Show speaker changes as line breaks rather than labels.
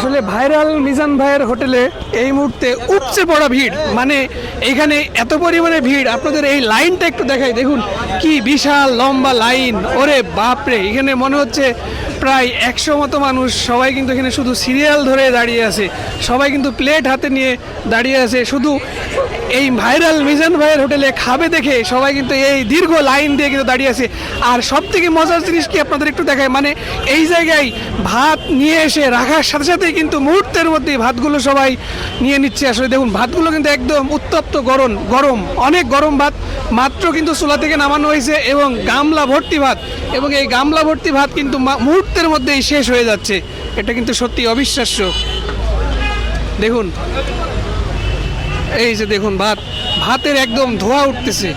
আসলে ভাইরাল মিজান ভাইয়ের হোটেলে এই মুহূর্তে উপচে পড়া ভিড়। মানে এখানে এত পরিমাণে ভিড়। আপনাদের এই লাইনটা একটু দেখাই। দেখুন, কি বিশাল লম্বা লাইন। ওরে বাপরে, এখানে মনে হচ্ছে প্রায় একশো মতো মানুষ, সবাই কিন্তু এখানে শুধু সিরিয়াল ধরে দাঁড়িয়ে আছে। সবাই কিন্তু প্লেট হাতে নিয়ে দাঁড়িয়ে আছে। শুধু এই ভাইরাল মিজান ভাইয়ের হোটেলে খাবে দেখে সবাই কিন্তু এই দীর্ঘ লাইন দিয়ে কিন্তু দাঁড়িয়ে আছে। আর সব থেকে মজার জিনিস কি আপনাদের একটু দেখায় মানে এই জায়গায় ভাত নিয়ে এসে রাখার সাথে সাথেই কিন্তু মুহূর্তের মধ্যেই ভাতগুলো সবাই নিয়ে নিচ্ছে। আসলে দেখুন, ভাতগুলো কিন্তু একদম উত্তপ্ত গরম গরম, অনেক গরম ভাত। মাত্র কিন্তু চুলা থেকে নামানো হয়েছে এবং গামলা ভর্তি ভাত। এবং এই গামলা ভর্তি ভাত কিন্তু মা- মুহূর্তের মধ্যেই শেষ হয়ে যাচ্ছে। এটা কিন্তু সত্যি অবিশ্বাস্য। দেখুন। এই যে দেখুন, ভাত। ভাতের একদম ধোয়া উঠতেছে।